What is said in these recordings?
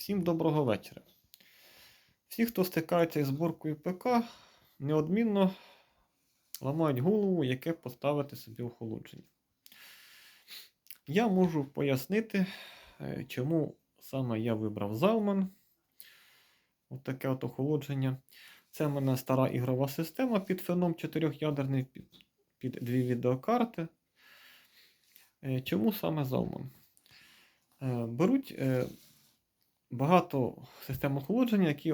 Всім доброго вечора. Всі, хто стикається із зборкою ПК, неодмінно ламають голову, яке поставити собі охолодження. Я можу пояснити, е, чому саме я вибрав Zalman. От таке от охолодження. Це в мене стара ігрова система під феном 4-ядерний під, дві відеокарти. Е, Чому саме Zalman? Е, Беруть багато систем охолодження, які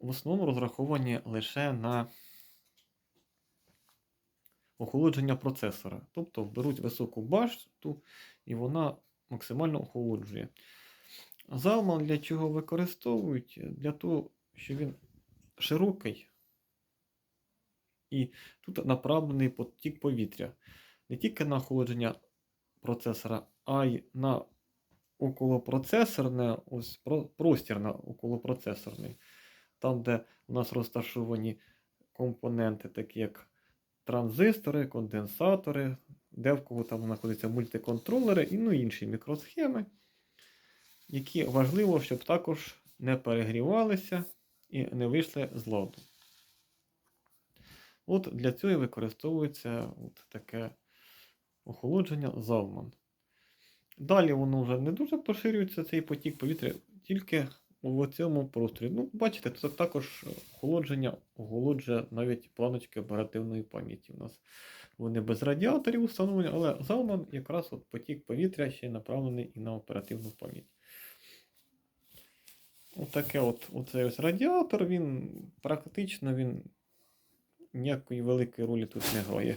в основному розраховані лише на охолодження процесора. Тобто беруть високу башту і вона максимально охолоджує. Залман для чого використовують? Для того, що він широкий і тут направлений потік повітря. Не тільки на охолодження процесора, а й на околопроцесорне, ось про- простір на околопроцесорний. Там, де у нас розташовані компоненти, такі як транзистори, конденсатори, де в кого там знаходяться мультиконтролери і ну, інші мікросхеми, які важливо, щоб також не перегрівалися і не вийшли з ладу. От для цього і використовується от таке охолодження Залман. Далі воно вже не дуже поширюється, цей потік повітря, тільки у цьому просторі. Ну, бачите, тут також охолодження оголоджує навіть планочки оперативної пам'яті. У нас вони без радіаторів встановлені, але Залман якраз от потік повітря ще направлений і на оперативну пам'ять. Отаке от, оцей ось радіатор, він практично він ніякої великої ролі тут не грає.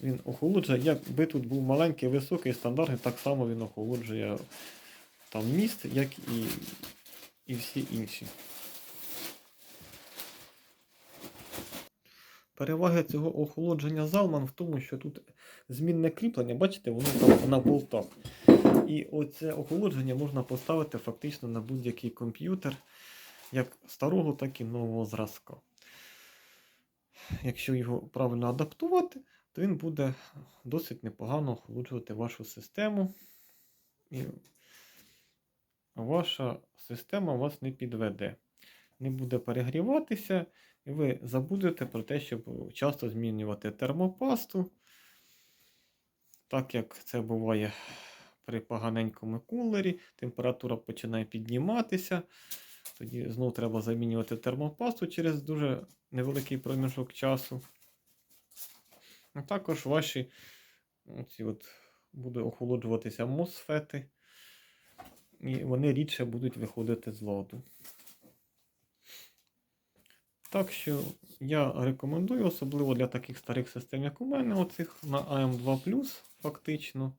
Він охолоджує, якби тут був маленький, високий, стандартний, так само він охолоджує там міст, як і, і всі інші. Перевага цього охолодження Залман в тому, що тут змінне кріплення, бачите, воно там на болтах. І оце охолодження можна поставити фактично на будь-який комп'ютер, як старого, так і нового зразка. Якщо його правильно адаптувати, то він буде досить непогано охолоджувати вашу систему. І ваша система вас не підведе. Не буде перегріватися, і ви забудете про те, щоб часто змінювати термопасту, так як це буває при поганенькому кулері, температура починає підніматися. Тоді знову треба замінювати термопасту через дуже невеликий проміжок часу. А також ваші оці от, будуть охолоджуватися мосфети, і вони рідше будуть виходити з ладу. Так що я рекомендую, особливо для таких старих систем, як у мене, оцих на AM2, фактично,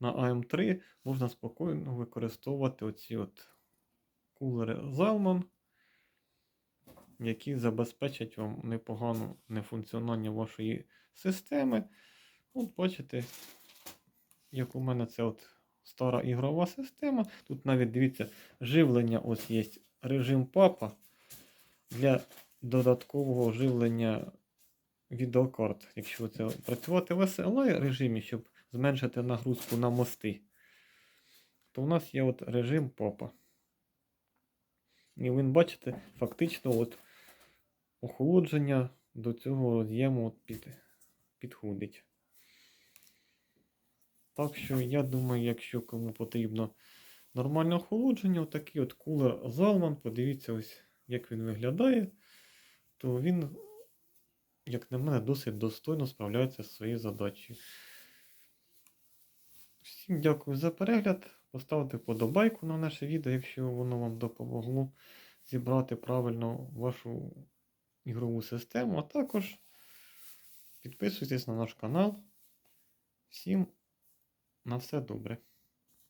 на AM3 можна спокійно використовувати оці от кулери Zalman, які забезпечать вам непогане нефункціонування вашої системи. От бачите, як у мене це от стара ігрова система. Тут навіть дивіться, живлення ось є режим папа для додаткового живлення відеокарт. Якщо це працювати в SLI режимі, щоб зменшити нагрузку на мости, то у нас є от режим папа. І він, бачите, фактично от охолодження до цього роз'єму під, підходить. Так що, я думаю, якщо кому потрібно нормальне охолодження, отакий от кулер Zalman, подивіться, ось як він виглядає, то він, як на мене, досить достойно справляється зі своєю задачею. Всім дякую за перегляд. Поставте вподобайку на наше відео, якщо воно вам допомогло зібрати правильно вашу ігрову систему. А також підписуйтесь на наш канал. Всім на все добре.